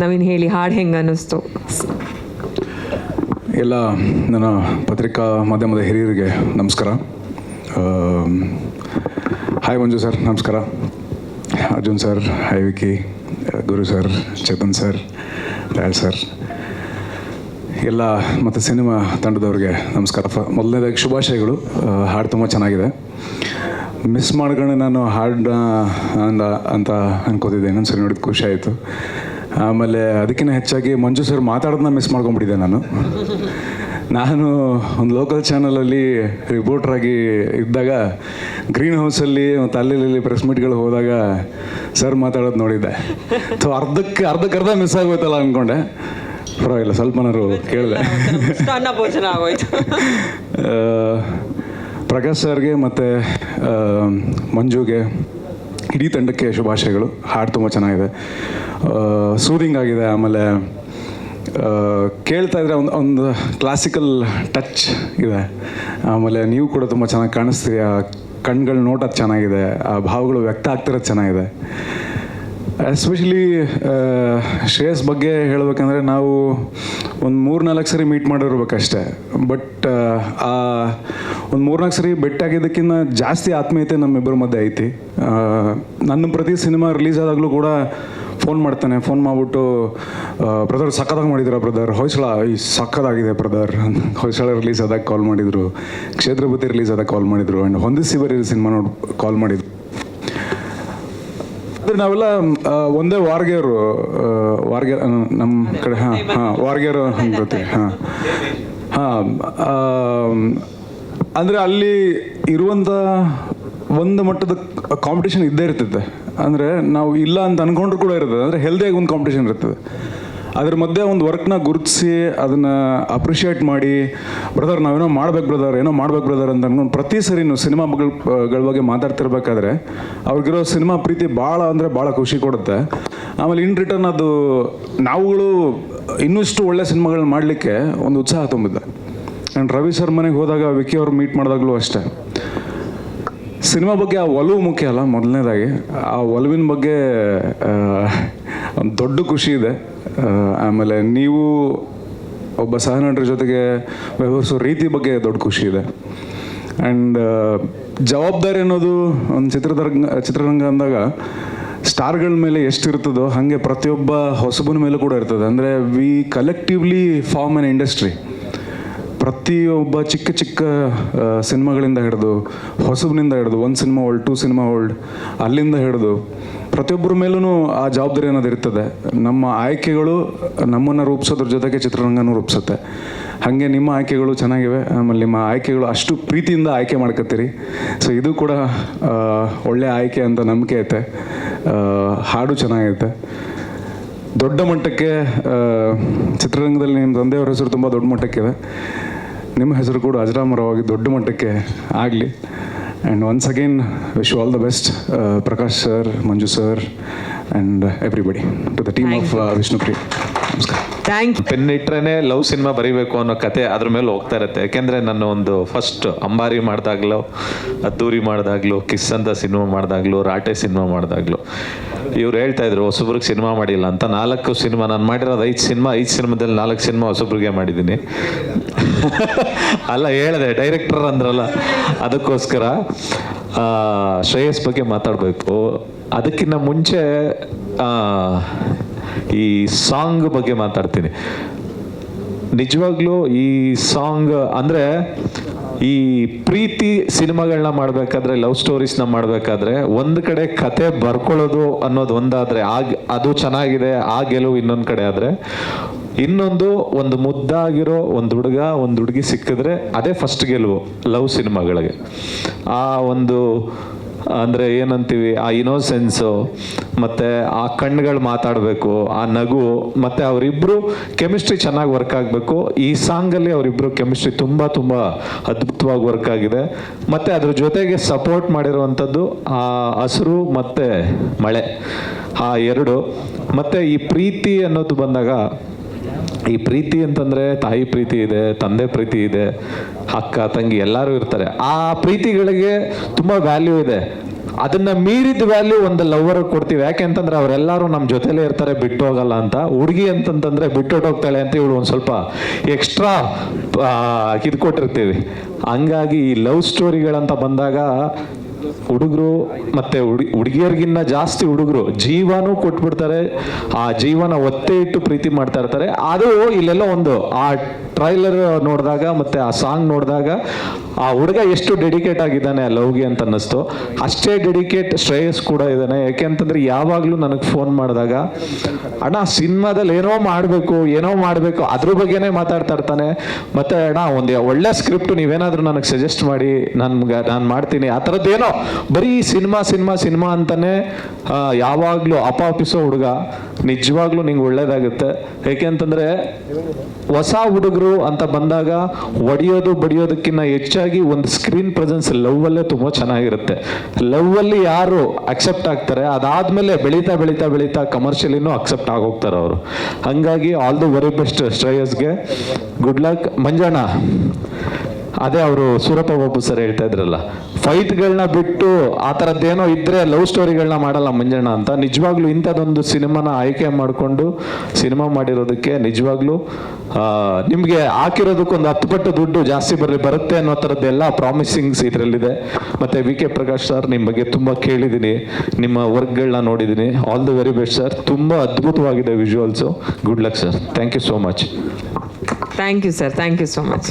ನವೀನ್ ಹೇಳಿ ಹಾಡು ಹೆಂಗೆ ಅನ್ನಿಸ್ತು? ಎಲ್ಲ ನನ್ನ ಪತ್ರಿಕಾ ಮಾಧ್ಯಮದ ಹಿರಿಯರಿಗೆ ನಮಸ್ಕಾರ. ಹಾಯ್ ಮಂಜು ಸರ್, ನಮಸ್ಕಾರ. Arjun sir, hi Vicky Guru sir, Chetan sir Royal sir. ಎಲ್ಲ ಮತ್ತು ಸಿನಿಮಾ ತಂಡದವ್ರಿಗೆ ನಮಸ್ಕಾರ. ಫ, ಮೊದಲನೇದಾಗಿ ಶುಭಾಶಯಗಳು. ಹಾಡು ತುಂಬ ಚೆನ್ನಾಗಿದೆ. ಮಿಸ್ ಮಾಡ್ಕೊಂಡು ನಾನು ಹಾಡನ್ನ ಅಂದ, ಅಂತ ಅನ್ಕೋತಿದ್ದೆ. ಇನ್ನೊಂದು ಸರಿ ನೋಡಿದ ಖುಷಿ ಆಯಿತು. ಆಮೇಲೆ ಅದಕ್ಕಿಂತ ಹೆಚ್ಚಾಗಿ ಮಂಜು ಸರ್ ಮಾತಾಡೋದನ್ನ ಮಿಸ್ ಮಾಡ್ಕೊಂಡ್ಬಿಟ್ಟಿದ್ದೆ ನಾನು. ನಾನು ಒಂದು ಲೋಕಲ್ ಚಾನಲಲ್ಲಿ ರಿಪೋರ್ಟ್ರಾಗಿ ಇದ್ದಾಗ ಗ್ರೀನ್ ಹೌಸಲ್ಲಿ ಮತ್ತು ಅಲ್ಲಿ ಪ್ರೆಸ್ ಮೀಟ್ಗಳು ಹೋದಾಗ ಸರ್ ಮಾತಾಡೋದು ನೋಡಿದ್ದೆ. ಸೊ ಅರ್ಧಕ್ಕೆ ಅರ್ಧಕ್ಕೆ ಅರ್ಧ ಮಿಸ್ ಆಗೋಯ್ತಲ್ಲ ಅಂದ್ಕೊಂಡೆ ಪರವಾಗಿಲ್ಲ ಸ್ವಲ್ಪನಾರು ಕೇಳಿದೆ. ಪ್ರಕಾಶ್ ಸರ್ಗೆ ಮತ್ತು ಮಂಜುಗೆ ಇಡೀ ತಂಡಕ್ಕೆ ಶುಭಾಶಯಗಳು. ಹಾಡು ತುಂಬ ಚೆನ್ನಾಗಿದೆ. ಸೂದಿಂಗ್ ಆಗಿದೆ, ಆಮೇಲೆ ಕೇಳ್ತಾ ಇದ್ರೆ ಒಂದು ಒಂದು ಕ್ಲಾಸಿಕಲ್ ಟಚ್ ಇದೆ. ಆಮೇಲೆ ನೀವು ಕೂಡ ತುಂಬ ಚೆನ್ನಾಗಿ ಕಾಣಿಸ್ತೀರಿ. ಆ ಕಣ್ಗಳು ನೋಟೋದು ಚೆನ್ನಾಗಿದೆ. ಆ ಭಾವಗಳು ವ್ಯಕ್ತ ಆಗ್ತಿರೋದು ಚೆನ್ನಾಗಿದೆ. ಎಸ್ಪೆಷಲಿ ಶ್ರೇಯಸ್ ಬಗ್ಗೆ ಹೇಳಬೇಕಂದ್ರೆ ನಾವು ಒಂದು ಮೂರ್ನಾಲ್ಕು ಸರಿ ಮೀಟ್ ಮಾಡಿರ್ಬೇಕಷ್ಟೆ. ಬಟ್ ಆ ಒಂದು ಮೂರ್ನಾಲ್ಕು ಸರಿ ಭೇಟಿಯಾಗಿದ್ದಕ್ಕಿಂತ ಜಾಸ್ತಿ ಆತ್ಮೀಯತೆ ನಮ್ಮಿಬ್ಬರ ಮಧ್ಯೆ ಐತಿ. ನನ್ನ ಪ್ರತಿ ಸಿನಿಮಾ ರಿಲೀಸ್ ಆದಾಗಲೂ ಕೂಡ ಫೋನ್ ಮಾಡ್ತಾನೆ. ಫೋನ್ ಮಾಡಿಬಿಟ್ಟು ಬ್ರದರ್ ಸಕ್ಕದಾಗಿ ಮಾಡಿದ್ರು ಬ್ರದರ್ ಹೊಯ್ಸಳ ಈ ಸಕ್ಕದಾಗಿದೆ ಬ್ರದರ್ ಹೊಯ್ಸಳ ರಿಲೀಸ್ ಆದಾಗ ಕಾಲ್ ಮಾಡಿದರು. ಕ್ಷೇತ್ರಪತಿ ರಿಲೀಸ್ ಆದಾಗ ಕಾಲ್ ಮಾಡಿದರು. ಆ್ಯಂಡ್ ಹೊಂದಿಸಿ ಬರೀ ಸಿನಿಮಾ ನೋಡಿ ಕಾಲ್ ಮಾಡಿದ್ರು. ಅಂದ್ರೆ ನಾವೆಲ್ಲ ಒಂದೇ ವಾರ್ಗೇರು ವಾರ್ಗೇರ್ ನಮ್ಮ ಕಡೆ, ಹಾಂ ಹಾಂ, ವಾರ್ಗೇರು ಗೊತ್ತಿದೆ ಹಾಂ. ಹಾಂ ಅಂದರೆ ಅಲ್ಲಿ ಇರುವಂಥ ಒಂದು ಮಟ್ಟದ ಕಾಂಪಿಟೇಷನ್ ಇದ್ದೇ ಇರ್ತದೆ. ಅಂದರೆ ನಾವು ಇಲ್ಲ ಅಂತ ಅನ್ಕೊಂಡ್ರು ಕೂಡ ಇರ್ತದೆ. ಅಂದರೆ ಹೆಲ್ದಿಯಾಗಿ ಒಂದು ಕಾಂಪಿಟೇಷನ್ ಇರ್ತದೆ. ಅದ್ರ ಮಧ್ಯೆ ಒಂದು ವರ್ಕ್ನ ಗುರುತಿಸಿ ಅದನ್ನು ಅಪ್ರಿಷಿಯೇಟ್ ಮಾಡಿ, ಬ್ರದರ್, ನಾವೇನೋ ಮಾಡ್ಬೇಕು ಬ್ರದರ್, ಏನೋ ಮಾಡ್ಬೇಕು ಬ್ರದರ್ ಅಂತ ಅನ್ಕೊಂಡು ಪ್ರತಿ ಸರಿ ನೀವು ಸಿನಿಮಾಗಳ ಬಗ್ಗೆ ಮಾತಾಡ್ತಿರ್ಬೇಕಾದ್ರೆ ಅವ್ರಿಗಿರೋ ಸಿನಿಮಾ ಪ್ರೀತಿ ಭಾಳ ಅಂದರೆ ಭಾಳ ಖುಷಿ ಕೊಡುತ್ತೆ. ಆಮೇಲೆ ಇನ್ ರಿಟರ್ನ್ ಅದು ನಾವುಗಳು ಇನ್ನಷ್ಟು ಒಳ್ಳೆ ಸಿನಿಮಾಗಳನ್ನ ಮಾಡಲಿಕ್ಕೆ ಒಂದು ಉತ್ಸಾಹ ತುಂಬಿದ್ದೆ ನಾನು ರವಿ ಸರ್ ಮನೆಗೆ ಹೋದಾಗ ವಿಕಿ ಅವ್ರು ಮೀಟ್ ಮಾಡಿದಾಗಲೂ ಅಷ್ಟೇ. ಸಿನಿಮಾ ಬಗ್ಗೆ ಆ ಒಲವು ಮುಖ್ಯ ಅಲ್ಲ ಮೊದಲನೇದಾಗಿ. ಆ ಒಲವಿನ ಬಗ್ಗೆ ಒಂದು ದೊಡ್ಡ ಖುಷಿ ಇದೆ. ಆಮೇಲೆ ನೀವು ಒಬ್ಬ ಸಹನಟರ ಜೊತೆಗೆ ವ್ಯವಹರಿಸೋ ರೀತಿ ಬಗ್ಗೆ ದೊಡ್ಡ ಖುಷಿ ಇದೆ. ಆ್ಯಂಡ್ ಜವಾಬ್ದಾರಿ ಅನ್ನೋದು ಒಂದು ಚಿತ್ರದರ್ಗ ಚಿತ್ರರಂಗ ಅಂದಾಗ ಸ್ಟಾರ್ಗಳ ಮೇಲೆ ಎಷ್ಟಿರ್ತದೋ ಹಾಗೆ ಪ್ರತಿಯೊಬ್ಬ ಹೊಸಬನ ಮೇಲೂ ಕೂಡ ಇರ್ತದೆ. ಅಂದರೆ we collectively form an industry ಪ್ರತಿಯೊಬ್ಬ ಚಿಕ್ಕ ಚಿಕ್ಕ ಸಿನಿಮಾಗಳಿಂದ ಹಿಡಿದು ಹೊಸಬ್ನಿಂದ ಹಿಡಿದು, ಒಂದು cinema old to cinema old ಅಲ್ಲಿಂದ ಹಿಡಿದು, ಪ್ರತಿಯೊಬ್ಬರ ಮೇಲೂ ಆ ಜವಾಬ್ದಾರಿ ಅನ್ನೋದು ಇರ್ತದೆ. ನಮ್ಮ ಆಯ್ಕೆಗಳು ನಮ್ಮನ್ನು ರೂಪಿಸೋದ್ರ ಜೊತೆಗೆ ಚಿತ್ರರಂಗನೂ ರೂಪಿಸುತ್ತೆ. ಹಾಗೆ ನಿಮ್ಮ ಆಯ್ಕೆಗಳು ಚೆನ್ನಾಗಿವೆ. ಆಮೇಲೆ ನಿಮ್ಮ ಆಯ್ಕೆಗಳು ಅಷ್ಟು ಪ್ರೀತಿಯಿಂದ ಆಯ್ಕೆ ಮಾಡ್ಕೊತೀರಿ ಸೊ ಇದು ಕೂಡ ಒಳ್ಳೆಯ ಒಳ್ಳೆ ಆಯ್ಕೆ ಅಂತ ನಂಬಿಕೆ ಐತೆ. ಹಾಡು ಚೆನ್ನಾಗೈತೆ. ದೊಡ್ಡ ಮಟ್ಟಕ್ಕೆ ಚಿತ್ರರಂಗದಲ್ಲಿ ನಿಮ್ಮ ತಂದೆಯವರ ಹೆಸರು ತುಂಬ ದೊಡ್ಡ ಮಟ್ಟಕ್ಕಿದೆ. ನಿಮ್ಮ ಹೆಸರು ಕೂಡ ಅಜರಾಮರವಾಗಿ ದೊಡ್ಡ ಮಟ್ಟಕ್ಕೆ ಆಗಲಿ. And once again wish all the best Prakash sir Manju sir and everybody to the team of Vishnupriya thank you pen ಇಟ್ರೇನೆ love cinema ಬರೀಬೇಕು ಅನ್ನೋ ಕತೆ ಅದ್ರ ಮೇಲೆ ಹೋಗ್ತಾ ಇರುತ್ತೆ. ಯಾಕೆಂದ್ರೆ ನಾನು ಒಂದು ಫಸ್ಟ್ ಅಂಬಾರಿ ಮಾಡಿದಾಗ್ಲೂ ಅದ್ದೂರಿ ಮಾಡಿದಾಗ್ಲೂ ಕಿಸ್ ಅಂತ ಸಿನಿಮಾ ಮಾಡಿದಾಗ್ಲೂ ರಾಟೆ ಸಿನಿಮಾ ಮಾಡಿದಾಗ್ಲೂ ಇವ್ರು ಹೇಳ್ತಾ ಇದ್ರು ಹೊಸಬ್ರಿಗೆ ಸಿನಿಮಾ ಮಾಡಿಲ್ಲ ಅಂತ. ನಾಲ್ಕು ಸಿನಿಮಾ ನಾನು ಮಾಡಿರೋದು ಐದು ಸಿನಿಮಾ ಐದು ಸಿನಿಮಾದಲ್ಲಿ ನಾಲ್ಕು ಸಿನಿಮಾ ಹೊಸಬ್ರಿಗೆ ಮಾಡಿದ್ದೀನಿ. ಅಲ್ಲ ಹೇಳಿದೆ ಡೈರೆಕ್ಟರ್ ಅಂದ್ರಲ್ಲ ಅದಕ್ಕೋಸ್ಕರ ಆ, ಶ್ರೇಯಸ್ ಬಗ್ಗೆ ಮಾತಾಡಬೇಕು. ಅದಕ್ಕಿಂತ ಮುಂಚೆ ಆ, ಈ ಸಾಂಗ್ ಬಗ್ಗೆ ಮಾತಾಡ್ತೀನಿ. ನಿಜವಾಗ್ಲೂ ಈ ಸಾಂಗ್ ಅಂದ್ರೆ ಈ ಪ್ರೀತಿ ಸಿನಿಮಾಗಳನ್ನ ಮಾಡಬೇಕಾದ್ರೆ ಲವ್ ಸ್ಟೋರೀಸ್ನ ಮಾಡಬೇಕಾದ್ರೆ, ಒಂದು ಕಡೆ ಕತೆ ಬರ್ಕೊಳ್ಳೋದು ಅನ್ನೋದು ಒಂದಾದ್ರೆ, ಆಗ, ಅದು ಚೆನ್ನಾಗಿದೆ, ಆ ಗೆಲುವು ಇನ್ನೊಂದು ಕಡೆ ಆದ್ರೆ, ಇನ್ನೊಂದು ಒಂದು ಮುದ್ದಾಗಿರೋ ಒಂದು ಹುಡುಗ, ಒಂದು ಹುಡುಗಿ ಸಿಕ್ಕಿದ್ರೆ ಅದೇ ಫಸ್ಟ್ ಗೆಲುವು ಲವ್ ಸಿನಿಮಾಗಳಿಗೆ. ಆ ಒಂದು, ಅಂದ್ರೆ ಏನಂತೀವಿ, ಆ ಇನೋಸೆನ್ಸು ಮತ್ತೆ ಆ ಕಣ್ಣುಗಳು ಮಾತಾಡಬೇಕು, ಆ ನಗು, ಮತ್ತೆ ಅವರಿಬ್ರು ಕೆಮಿಸ್ಟ್ರಿ ಚೆನ್ನಾಗಿ ವರ್ಕ್ ಆಗಬೇಕು. ಈ ಸಾಂಗಲ್ಲಿ ಅವರಿಬ್ರು ಕೆಮಿಸ್ಟ್ರಿ ತುಂಬಾ ತುಂಬಾ ಅದ್ಭುತವಾಗಿ ವರ್ಕ್ ಆಗಿದೆ. ಮತ್ತೆ ಅದ್ರ ಜೊತೆಗೆ ಸಪೋರ್ಟ್ ಮಾಡಿರುವಂಥದ್ದು, ಆ ಹಸಿರು ಮತ್ತೆ ಮಳೆ, ಆ ಎರಡು. ಮತ್ತೆ ಈ ಪ್ರೀತಿ ಅನ್ನೋದು ಬಂದಾಗ, ಈ ಪ್ರೀತಿ ಅಂತಂದ್ರೆ ತಾಯಿ ಪ್ರೀತಿ ಇದೆ, ತಂದೆ ಪ್ರೀತಿ ಇದೆ, ಅಕ್ಕ, ತಂಗಿ ಎಲ್ಲರೂ ಇರ್ತಾರೆ. ಆ ಪ್ರೀತಿಗಳಿಗೆ ತುಂಬಾ ವ್ಯಾಲ್ಯೂ ಇದೆ. ಅದನ್ನ ಮೀರಿದ ವ್ಯಾಲ್ಯೂ ಒಂದು ಲವರ್ ಕೊಡ್ತೀವಿ. ಯಾಕೆ ಅಂತಂದ್ರೆ ಅವರೆಲ್ಲರೂ ನಮ್ಮ ಜೊತೆಲೇ ಇರ್ತಾರೆ ಬಿಟ್ಟು ಹೋಗಲ್ಲ ಅಂತ. ಹುಡುಗಿ ಅಂತಂತಂದ್ರೆ ಬಿಟ್ಟು ಹೋಗ್ತಾಳೆ ಅಂತ ಇವಳು ಒಂದು ಸ್ವಲ್ಪ ಎಕ್ಸ್ಟ್ರಾ ಇದು ಕೊಟ್ಟಿರ್ತೀವಿ ಹಂಗಾಗಿ ಈ ಲವ್ ಸ್ಟೋರಿಗಳಂತ ಬಂದಾಗ ಹುಡುಗರು ಮತ್ತೆ ಹುಡುಗಿ ಹುಡುಗಿಯರಿಗಿನ್ನ ಜಾಸ್ತಿ ಹುಡುಗರು ಜೀವನೂ ಕೊಟ್ಬಿಡ್ತಾರೆ, ಆ ಜೀವನ ಒತ್ತೆ ಇಟ್ಟು ಪ್ರೀತಿ ಮಾಡ್ತಾ ಇರ್ತಾರೆ. ಅದು ಇಲ್ಲೆಲ್ಲ ಒಂದು, ಆ ಟ್ರೈಲರ್ ನೋಡಿದಾಗ ಮತ್ತೆ ಆ ಸಾಂಗ್ ನೋಡಿದಾಗ ಆ ಹುಡುಗ ಎಷ್ಟು ಡೆಡಿಕೇಟ್ ಆಗಿದ್ದಾನೆ ಆ ಲವ್ಗೆ ಅಂತ ಅನ್ನಿಸ್ತು. ಅಷ್ಟೇ ಡೆಡಿಕೇಟ್ ಶ್ರೇಯಸ್ ಕೂಡ ಇದ್ದಾನೆ. ಯಾಕೆಂತಂದ್ರೆ ಯಾವಾಗಲೂ ನನಗೆ ಫೋನ್ ಮಾಡಿದಾಗ, ಅಣ್ಣ, ಸಿನಿಮಾದಲ್ಲಿ ಏನೋ ಮಾಡಬೇಕು ಏನೋ ಮಾಡಬೇಕು, ಅದ್ರ ಬಗ್ಗೆನೇ ಮಾತಾಡ್ತಾ ಇರ್ತಾನೆ. ಮತ್ತೆ ಅಣ್ಣ, ಒಂದು ಒಳ್ಳೆ ಸ್ಕ್ರಿಪ್ಟ್ ನೀವೇನಾದ್ರೂ ನನಗೆ ಸಜೆಸ್ಟ್ ಮಾಡಿ, ನನ್ಗೆ, ನಾನು ಮಾಡ್ತೀನಿ. ಆ ಥರದ್ದೇನೋ ಬರೀ ಸಿನಿಮಾ ಸಿನಿಮಾ ಸಿನಿಮಾ ಅಂತಾನೆ ಯಾವಾಗಲೂ ಅಪಾಪಿಸೋ ಹುಡುಗ ನಿಜವಾಗ್ಲೂ ನಿಂಗೆ ಒಳ್ಳೇದಾಗುತ್ತೆ. ಯಾಕೆಂತಂದ್ರೆ ಹೊಸ ಹುಡುಗರು ಅಂತ ಬಂದಾಗ ಒಡೆಯೋದು ಬಡಿಯೋದಕ್ಕಿಂತ ಹೆಚ್ಚಾಗಿ ಒಂದು ಸ್ಕ್ರೀನ್ ಪ್ರೆಸೆನ್ಸ್ ಲವ್ ತುಂಬ ಚೆನ್ನಾಗಿರುತ್ತೆ. ಲವ್ ಅಲ್ಲಿ ಯಾರು ಅಕ್ಸೆಪ್ಟ್ ಆಗ್ತಾರೆ, ಅದಾದ್ಮೇಲೆ ಬೆಳೀತಾ ಬೆಳೀತಾ ಬೆಳೀತಾ ಕಮರ್ಷಿಯಲಿನೂ ಅಕ್ಸೆಪ್ಟ್ ಆಗೋಗ್ತಾರೆ ಅವರು. ಹಂಗಾಗಿ all the very best ಶ್ರೇಯಸ್ಗೆ. Good luck Manjanna. ಅದೇ ಅವರು ಸೂರಪ್ಪ ಬಾಬು ಸರ್ ಹೇಳ್ತಾ ಇದ್ರಲ್ಲ ಫೈಟ್ಗಳನ್ನ ಬಿಟ್ಟು ಆ ಥರದ್ದೇನೋ ಇದ್ರೆ ಲವ್ ಸ್ಟೋರಿಗಳನ್ನ ಮಾಡಲ್ಲ ಮಂಜಣ್ಣ ಅಂತ. ನಿಜವಾಗ್ಲೂ ಇಂಥದ್ದೊಂದು ಸಿನಿಮಾನ ಆಯ್ಕೆ ಮಾಡಿಕೊಂಡು ಸಿನಿಮಾ ಮಾಡಿರೋದಕ್ಕೆ ನಿಜವಾಗ್ಲೂ ನಿಮಗೆ ಹಾಕಿರೋದಕ್ಕೊಂದು ಹತ್ತು ಪಟ್ಟು ದುಡ್ಡು ಜಾಸ್ತಿ ಬರಲಿ, ಬರುತ್ತೆ ಅನ್ನೋ ಥರದ್ದೆಲ್ಲ ಪ್ರಾಮಿಸಿಂಗ್ಸ್ ಇದರಲ್ಲಿದೆ. ಮತ್ತೆ ವಿ ಕೆ ಪ್ರಕಾಶ್ ಸರ್ ನಿಮ್ಮ ಬಗ್ಗೆ ತುಂಬ ಕೇಳಿದ್ದೀನಿ, ನಿಮ್ಮ ವರ್ಕ್ಗಳನ್ನ ನೋಡಿದ್ದೀನಿ. All the very best sir ತುಂಬ ಅದ್ಭುತವಾಗಿದೆ visuals good luck sir thank you so much thank you sir thank you so much